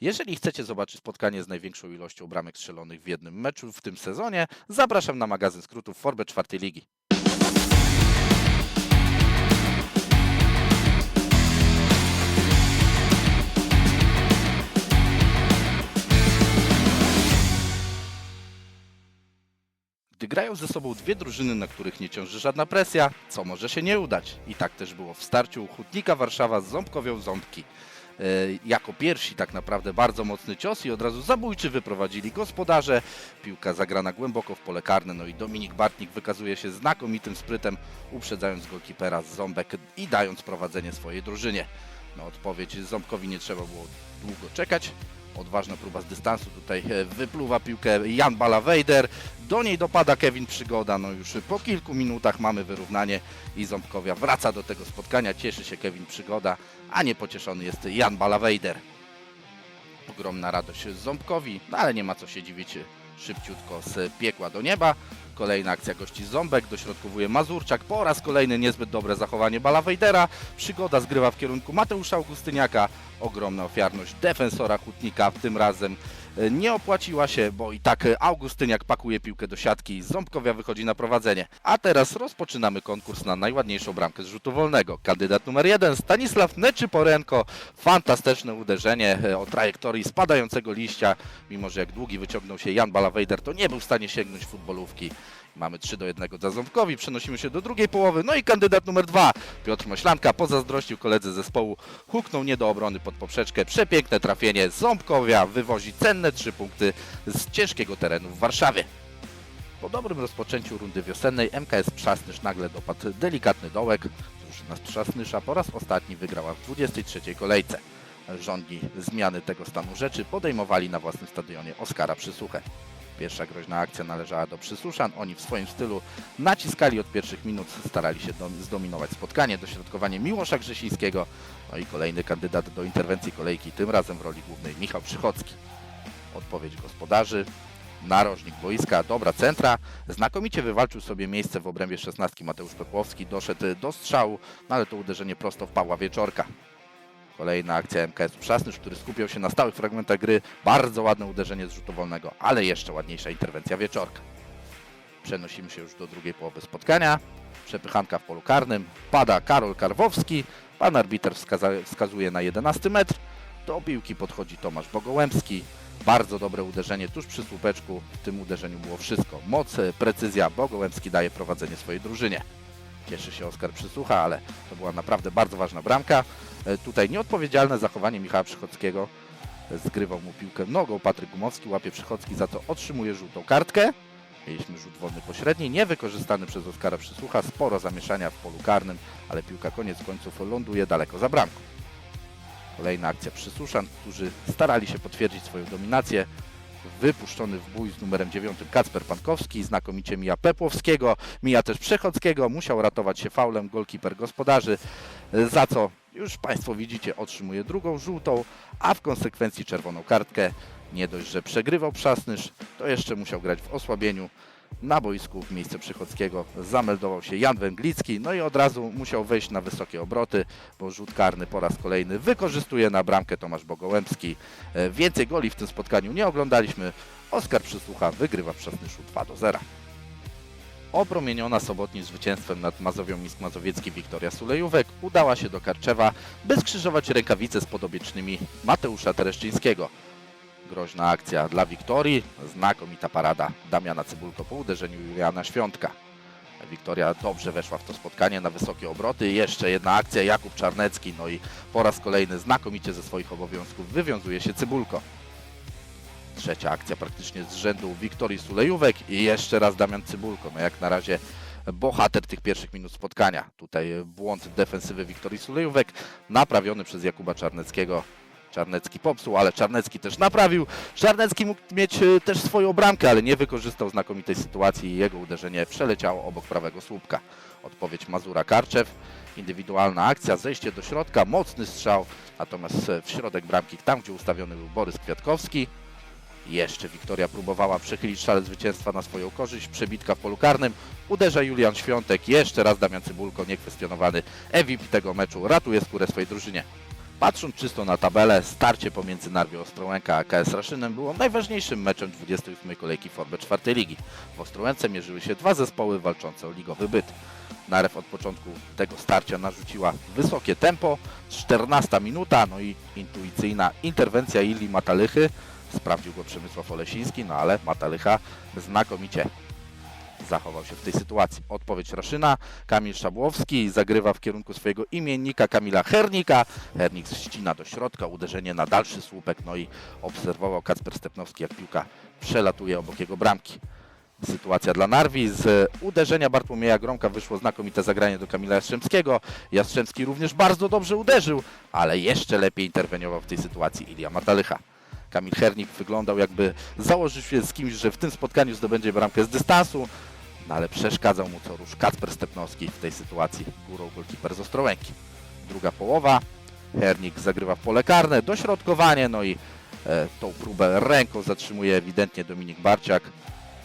Jeżeli chcecie zobaczyć spotkanie z największą ilością bramek strzelonych w jednym meczu w tym sezonie, zapraszam na magazyn skrótów Forbes czwartej ligi. Gdy grają ze sobą dwie drużyny, na których nie ciąży żadna presja, co może się nie udać? I tak też było w starciu Hutnika Warszawa z Ząbkowią Ząbki. E, Jako pierwsi tak naprawdę bardzo mocny cios i od razu zabójczy wyprowadzili gospodarze. Piłka zagrana głęboko w pole karne, no i Dominik Bartnik wykazuje się znakomitym sprytem, uprzedzając golkipera z Ząbek i dając prowadzenie swojej drużynie. Na odpowiedź Ząbkowi nie trzeba było długo czekać. Odważna próba z dystansu tutaj e, wypluwa piłkę Jan Balawejder. Do niej dopada Kevin Przygoda. No już po kilku minutach mamy wyrównanie i Ząbkowia wraca do tego spotkania. Cieszy się Kevin Przygoda, a niepocieszony jest Jan Balawejder. Ogromna radość Ząbkowi, no ale nie ma co się dziwić. Szybciutko z piekła do nieba. Kolejna akcja gości Ząbek, dośrodkowuje Mazurczak. Po raz kolejny niezbyt dobre zachowanie Balawejdera. Przygoda zgrywa w kierunku Mateusza Augustyniaka. Ogromna ofiarność defensora Hutnika tym razem nie opłaciła się, bo i tak e, Augustyniak pakuje piłkę do siatki Ząbkowia wychodzi na prowadzenie. A teraz rozpoczynamy konkurs na najładniejszą bramkę z rzutu wolnego. Kandydat numer jeden Stanisław Neczyporenko. Fantastyczne uderzenie e, o trajektorii spadającego liścia. Mimo, że jak długi wyciągnął się Jan Balawejder, to nie był w stanie sięgnąć futbolówki. Mamy 3 do 1 dla Ząbkowi, przenosimy się do drugiej połowy. No i kandydat numer dwa, Piotr Maślanka, pozazdrościł koledzy zespołu, huknął nie do obrony pod poprzeczkę. Przepiękne trafienie. Ząbkowia wywozi cenne 3 punkty z ciężkiego terenu w Warszawie. Po dobrym rozpoczęciu rundy wiosennej MKS Trzasnysz nagle dopadł delikatny dołek. Drużyna z Trzasnysza po raz ostatni wygrała w 23 kolejce. Rządni zmiany tego stanu rzeczy podejmowali na własnym stadionie Oskara Przysłuchę. Pierwsza groźna akcja należała do Przysuszan. Oni w swoim stylu naciskali od pierwszych minut, starali się dom- zdominować spotkanie. Dośrodkowanie Miłosza Grzesińskiego. No i kolejny kandydat do interwencji kolejki, tym razem w roli głównej Michał Przychodzki. Odpowiedź gospodarzy. Narożnik boiska, dobra centra. Znakomicie wywalczył sobie miejsce w obrębie 16 Mateusz Pepłowski. Doszedł do strzału, no ale to uderzenie prosto w Pawła Wieczorka. Kolejna akcja MKS Przasnysz, który skupiał się na stałych fragmentach gry. Bardzo ładne uderzenie z rzutu wolnego, ale jeszcze ładniejsza interwencja Wieczorka. Przenosimy się już do drugiej połowy spotkania. Przepychanka w polu karnym. Pada Karol Karwowski. Pan arbiter wskazuje na 11 metr. Do piłki podchodzi Tomasz Bogołębski. Bardzo dobre uderzenie tuż przy słupeczku. W tym uderzeniu było wszystko. Moc, precyzja. Bogołębski daje prowadzenie swojej drużynie. Cieszy się Oskar Przysłucha, ale to była naprawdę bardzo ważna bramka. E, Tutaj nieodpowiedzialne zachowanie Michała Przychodzkiego. E, Zgrywał mu piłkę nogą. Patryk Gumowski łapie Przychodzki, za to otrzymuje żółtą kartkę. Mieliśmy rzut wolny pośredni, niewykorzystany przez Oskara Przysłucha. Sporo zamieszania w polu karnym, ale piłka koniec końców ląduje daleko za bramką. Kolejna akcja Przysuszan, którzy starali się potwierdzić swoją dominację. Wypuszczony w bój z numerem 9 Kacper Pankowski, znakomicie mija Pepłowskiego, mija też Przechodzkiego, musiał ratować się faulem golkiper gospodarzy, za co już Państwo widzicie otrzymuje drugą żółtą, a w konsekwencji czerwoną kartkę. Nie dość, że przegrywał Przasnysz, to jeszcze musiał grać w osłabieniu. Na boisku w miejsce Przychodzkiego zameldował się Jan Węglicki, no i od razu musiał wejść na wysokie obroty, bo rzut karny po raz kolejny wykorzystuje na bramkę Tomasz Bogołębski. E, Więcej goli w tym spotkaniu nie oglądaliśmy. Oskar Przysłucha wygrywa w Przasnyszu 2 do 0. Opromieniona sobotnim zwycięstwem nad Mazowią Misk Mazowiecki Wiktoria Sulejówek udała się do Karczewa, by skrzyżować rękawice z podobiecznymi Mateusza Tereszczyńskiego. Groźna akcja dla Wiktorii, znakomita parada Damiana Cybulko po uderzeniu Juliana Świątka. Wiktoria dobrze weszła w to spotkanie na wysokie obroty. Jeszcze jedna akcja, Jakub Czarnecki, no i po raz kolejny znakomicie ze swoich obowiązków wywiązuje się Cybulko. Trzecia akcja praktycznie z rzędu Wiktorii Sulejówek i jeszcze raz Damian Cybulko. No jak na razie bohater tych pierwszych minut spotkania. Tutaj błąd defensywy Wiktorii Sulejówek naprawiony przez Jakuba Czarneckiego. Czarnecki popsuł, ale Czarnecki też naprawił. Czarnecki mógł mieć e, też swoją bramkę, ale nie wykorzystał znakomitej sytuacji i jego uderzenie przeleciało obok prawego słupka. Odpowiedź Mazura Karczew. Indywidualna akcja, zejście do środka, mocny strzał, natomiast e, w środek bramki, tam gdzie ustawiony był Borys Kwiatkowski. Jeszcze Wiktoria próbowała przechylić szale zwycięstwa na swoją korzyść. Przebitka w polu karnym. Uderza Julian Świątek. Jeszcze raz Damian Cybulko, niekwestionowany MVP tego meczu, ratuje skórę swojej drużynie. Patrząc czysto na tabelę, starcie pomiędzy Narwią Ostrołęka a KS Raszynem było najważniejszym meczem 28 kolejki Forby czwartej ligi. W Ostrołęce mierzyły się dwa zespoły walczące o ligowy byt. Narew od początku tego starcia narzuciła wysokie tempo, 14 minuta, no i intuicyjna interwencja Ili Matalychy. Sprawdził go Przemysław Olesiński, no ale Matalycha znakomicie zachował się w tej sytuacji. Odpowiedź Raszyna, Kamil Szabłowski zagrywa w kierunku swojego imiennika Kamila Hernika. Hernik ścina do środka, uderzenie na dalszy słupek, no i obserwował Kacper Stepnowski, jak piłka przelatuje obok jego bramki. Sytuacja dla Narwi. Z uderzenia Bartłomieja Gromka wyszło znakomite zagranie do Kamila Jastrzębskiego. Jastrzębski również bardzo dobrze uderzył, ale jeszcze lepiej interweniował w tej sytuacji Ilia Matalycha. Kamil Hernik wyglądał jakby założył się z kimś, że w tym spotkaniu zdobędzie bramkę z dystansu, no ale przeszkadzał mu co rusz Kacper Stepnowski w tej sytuacji, górą golkiper z Ostrołęki. Druga połowa, Hernik zagrywa w pole karne, dośrodkowanie, no i e, tą próbę ręką zatrzymuje ewidentnie Dominik Barciak.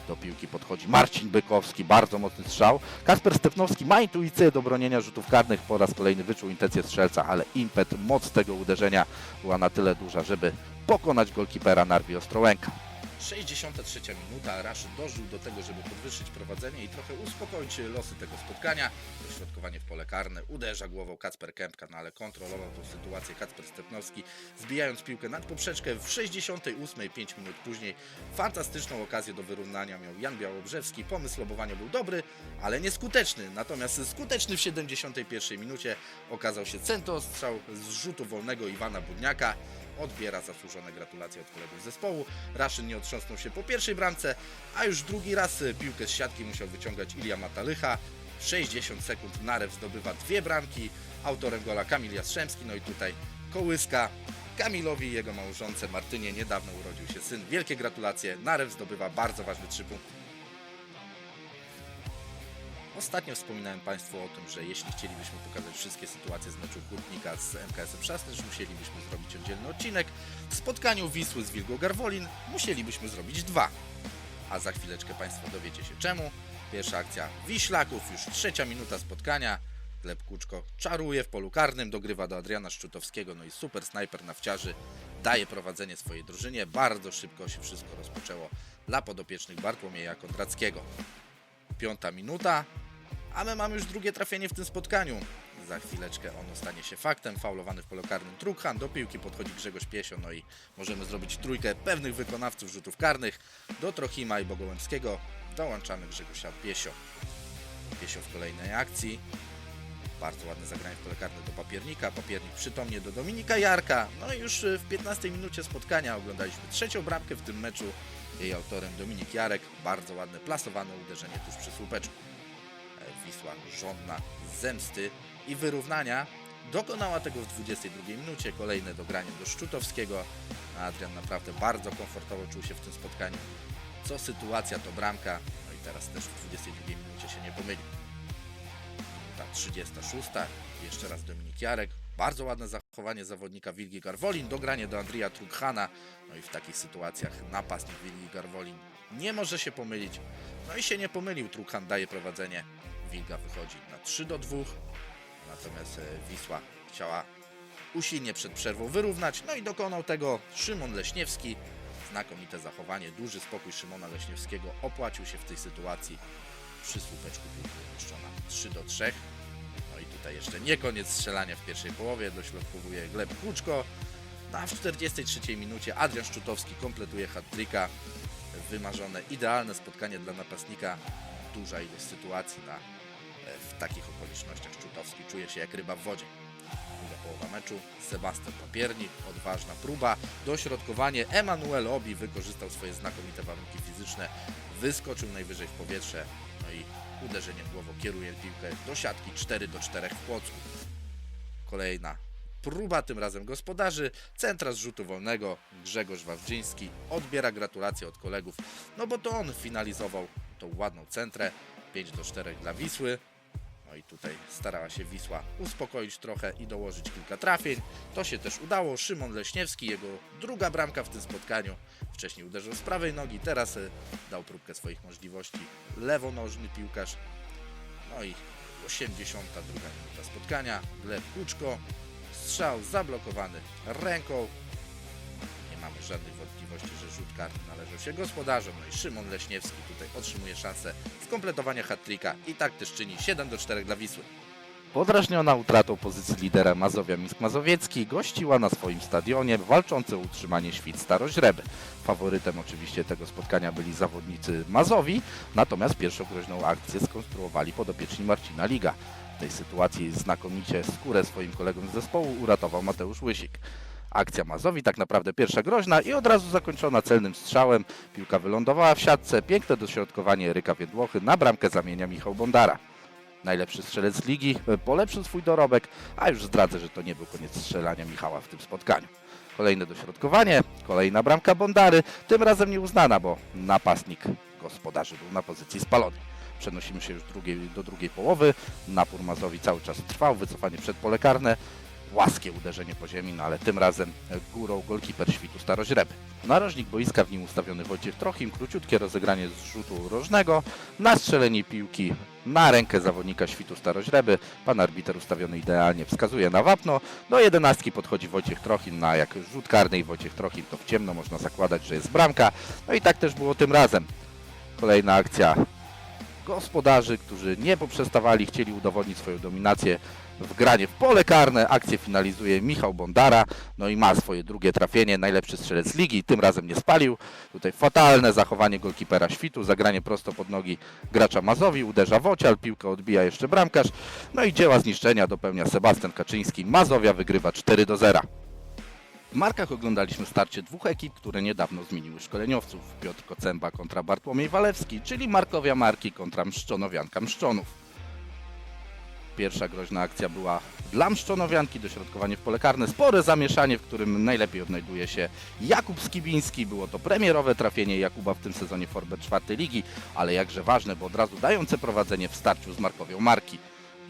Do piłki podchodzi Marcin Bykowski, bardzo mocny strzał. Kasper Stepnowski ma intuicję do bronienia rzutów karnych, po raz kolejny wyczuł intencję strzelca, ale impet, moc tego uderzenia była na tyle duża, żeby pokonać golkipera Narwi Ostrołęka. 63 minuta, Raszyd dożył do tego, żeby podwyższyć prowadzenie i trochę uspokoić losy tego spotkania. Dośrodkowanie w pole karne, uderza głową Kacper Kępka, no ale kontrolował tą sytuację Kacper Stepnowski, zbijając piłkę nad poprzeczkę w 68, 5 minut później. Fantastyczną okazję do wyrównania miał Jan Białobrzewski, pomysł lobowania był dobry, ale nieskuteczny. Natomiast skuteczny w 71 minucie okazał się centostrzał z rzutu wolnego Iwana Budniaka odbiera zasłużone gratulacje od kolegów zespołu. Raszyn nie otrząsnął się po pierwszej bramce, a już drugi raz piłkę z siatki musiał wyciągać Ilia Matalycha. 60 sekund Narew zdobywa dwie bramki, autorem gola Kamil Jastrzębski, no i tutaj kołyska. Kamilowi i jego małżonce Martynie niedawno urodził się syn. Wielkie gratulacje. Narew zdobywa bardzo ważne trzy punkty. Ostatnio wspominałem Państwu o tym, że jeśli chcielibyśmy pokazać wszystkie sytuacje z meczu Hutnika z MKS-em Szasnysz, musielibyśmy zrobić oddzielny odcinek. W spotkaniu Wisły z Wilgą Garwolin musielibyśmy zrobić dwa. A za chwileczkę Państwo dowiecie się czemu. Pierwsza akcja Wiślaków, już trzecia minuta spotkania. Gleb Kuczko czaruje w polu karnym, dogrywa do Adriana Szczutowskiego, no i super snajper na wciarzy daje prowadzenie swojej drużynie. Bardzo szybko się wszystko rozpoczęło dla podopiecznych Bartłomieja Kondrackiego piąta minuta, a my mamy już drugie trafienie w tym spotkaniu. Za chwileczkę ono stanie się faktem. Faulowany w polu karnym Trukhan, do piłki podchodzi Grzegorz Piesio, no i możemy zrobić trójkę pewnych wykonawców rzutów karnych. Do Trochima i Bogołębskiego dołączamy Grzegorza Piesio. Piesio w kolejnej akcji. Bardzo ładne zagranie w pole karne do Papiernika. Papiernik przytomnie do Dominika Jarka. No i już w 15 minucie spotkania oglądaliśmy trzecią bramkę w tym meczu. Jej autorem Dominik Jarek. Bardzo ładne plasowane uderzenie tuż przy słupeczku. Wisła żądna zemsty i wyrównania. Dokonała tego w 22 minucie. Kolejne dogranie do Szczutowskiego. Adrian naprawdę bardzo komfortowo czuł się w tym spotkaniu. Co sytuacja, to bramka. No i teraz też w 22 minucie się nie pomylił. Minuta 36. Jeszcze raz Dominik Jarek. Bardzo ładne zachowanie zawodnika Wilgi Garwolin. Dogranie do Andrija Trukhana. No i w takich sytuacjach napastnik Wilgi Garwolin nie może się pomylić. No i się nie pomylił. Trukhan daje prowadzenie. Wilga wychodzi na 3 do 2. Natomiast e, Wisła chciała usilnie przed przerwą wyrównać. No i dokonał tego Szymon Leśniewski. Znakomite zachowanie, duży spokój Szymona Leśniewskiego opłacił się w tej sytuacji. Przy słupeczku piłki umieszczona 3 do 3. No i tutaj jeszcze nie koniec strzelania w pierwszej połowie. Dośrodkowuje Gleb Kuczko. No a w 43 minucie Adrian Szczutowski kompletuje hat-tricka. Wymarzone, idealne spotkanie dla napastnika. Duża ilość sytuacji na, e, w takich okolicznościach. Szczutowski czuje się jak ryba w wodzie. Druga połowa meczu. Sebastian Papiernik, odważna próba. Dośrodkowanie. Emanuel Obi wykorzystał swoje znakomite warunki fizyczne. Wyskoczył najwyżej w powietrze. No i uderzeniem głową kieruje piłkę do siatki 4 do 4 w Płocku. Kolejna próba, tym razem gospodarzy. Centra z rzutu wolnego Grzegorz Wawrzyński odbiera gratulacje od kolegów, no bo to on finalizował tą ładną centrę. 5 do 4 dla Wisły. No i tutaj starała się Wisła uspokoić trochę i dołożyć kilka trafień. To się też udało. Szymon Leśniewski, jego druga bramka w tym spotkaniu. Wcześniej uderzył z prawej nogi, teraz y, dał próbkę swoich możliwości. Lewonożny piłkarz. No i 82 minuta spotkania. Gleb Kuczko Strzał zablokowany ręką. Żadnych wątpliwości, że rzut karny należał się gospodarzom. No i Szymon Leśniewski tutaj otrzymuje szansę skompletowania hat-tricka i tak też czyni 7 do 4 dla Wisły. Podrażniona utratą pozycji lidera Mazowia Mińsk Mazowiecki gościła na swoim stadionie walczący o utrzymanie świt Staroźreby. Faworytem oczywiście tego spotkania byli zawodnicy Mazowi, natomiast pierwszą groźną akcję skonstruowali podopieczni Marcina Liga. W tej sytuacji znakomicie skórę swoim kolegom z zespołu uratował Mateusz Łysik. Akcja Mazowi tak naprawdę pierwsza groźna i od razu zakończona celnym strzałem. Piłka wylądowała w siatce, piękne dośrodkowanie Ryka Wiedłochy na bramkę zamienia Michał Bondara. Najlepszy strzelec ligi e, polepszył swój dorobek, a już zdradzę, że to nie był koniec strzelania Michała w tym spotkaniu. Kolejne dośrodkowanie, kolejna bramka Bondary, tym razem nieuznana, bo napastnik gospodarzy był na pozycji spalonej. Przenosimy się już drugiej, do drugiej połowy, napór Mazowi cały czas trwał, wycofanie przed karne, łaskie uderzenie po ziemi, no ale tym razem górą golkiper świtu Staroźreby. Narożnik boiska, w nim ustawiony Wojciech Trochim, króciutkie rozegranie z rzutu rożnego, nastrzelenie piłki na rękę zawodnika świtu Staroźreby. Pan arbiter ustawiony idealnie wskazuje na wapno. Do jedenastki podchodzi Wojciech Trochin, na jak rzut karny i Wojciech Trochin to w ciemno można zakładać, że jest bramka. No i tak też było tym razem. Kolejna akcja gospodarzy, którzy nie poprzestawali, chcieli udowodnić swoją dominację w granie w pole karne. Akcję finalizuje Michał Bondara, no i ma swoje drugie trafienie, najlepszy strzelec ligi, tym razem nie spalił. Tutaj fatalne zachowanie golkipera Świtu, zagranie prosto pod nogi gracza Mazowi, uderza Wocial, piłkę odbija jeszcze bramkarz, no i dzieła zniszczenia dopełnia Sebastian Kaczyński. Mazowia wygrywa 4 do 0. W Markach oglądaliśmy starcie dwóch ekip, które niedawno zmieniły szkoleniowców. Piotr Kocęba kontra Bartłomiej Walewski, czyli Markowia Marki kontra Mszczonowianka Mszczonów. Pierwsza groźna akcja była dla Mszczonowianki, dośrodkowanie w pole karne, spore zamieszanie, w którym najlepiej odnajduje się Jakub Skibiński. Było to premierowe trafienie Jakuba w tym sezonie Forbet czwartej ligi, ale jakże ważne, bo od razu dające prowadzenie w starciu z Markowią Marki.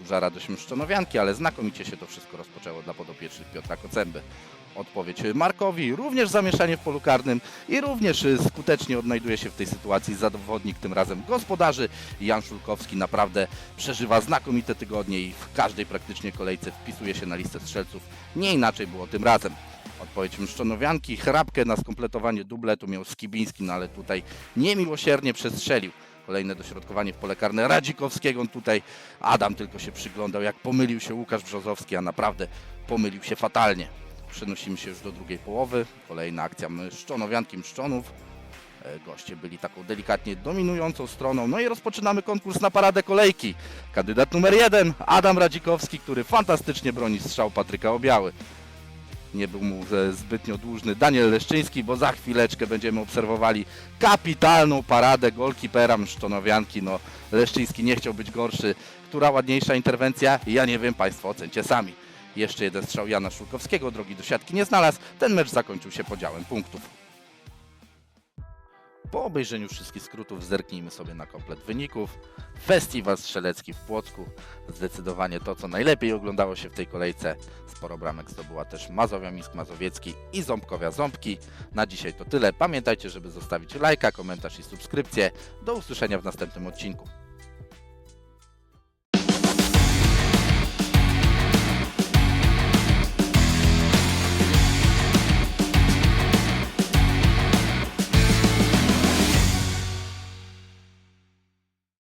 Duża radość Mszczonowianki, ale znakomicie się to wszystko rozpoczęło dla podopiecznych Piotra Kocęby. Odpowiedź Markowi, również zamieszanie w polu karnym i również skutecznie odnajduje się w tej sytuacji zawodnik, tym razem gospodarzy. Jan Szulkowski naprawdę przeżywa znakomite tygodnie i w każdej praktycznie kolejce wpisuje się na listę strzelców. Nie inaczej było tym razem. Odpowiedź Mszczonowianki, chrapkę na skompletowanie dubletu miał Skibiński, no ale tutaj niemiłosiernie przestrzelił. Kolejne dośrodkowanie w pole karne Radzikowskiego. Tutaj Adam tylko się przyglądał, jak pomylił się Łukasz Brzozowski, a naprawdę pomylił się fatalnie. Przenosimy się już do drugiej połowy. Kolejna akcja Mszczonowianki Mszczonów. E, Goście byli taką delikatnie dominującą stroną. No i rozpoczynamy konkurs na paradę kolejki. Kandydat numer jeden, Adam Radzikowski, który fantastycznie broni strzał Patryka Obiały. Nie był mu zbytnio dłużny Daniel Leszczyński, bo za chwileczkę będziemy obserwowali kapitalną paradę golkipera Mszczonowianki. No, Leszczyński nie chciał być gorszy. Która ładniejsza interwencja? Ja nie wiem, Państwo ocencie sami. Jeszcze jeden strzał Jana Szulkowskiego, drogi do siatki nie znalazł. Ten mecz zakończył się podziałem punktów. Po obejrzeniu wszystkich skrótów zerknijmy sobie na komplet wyników. Festiwal strzelecki w Płocku. Zdecydowanie to, co najlepiej oglądało się w tej kolejce. Sporo bramek zdobyła też Mazowia Misk Mazowiecki i Ząbkowia Ząbki. Na dzisiaj to tyle. Pamiętajcie, żeby zostawić lajka, komentarz i subskrypcję. Do usłyszenia w następnym odcinku.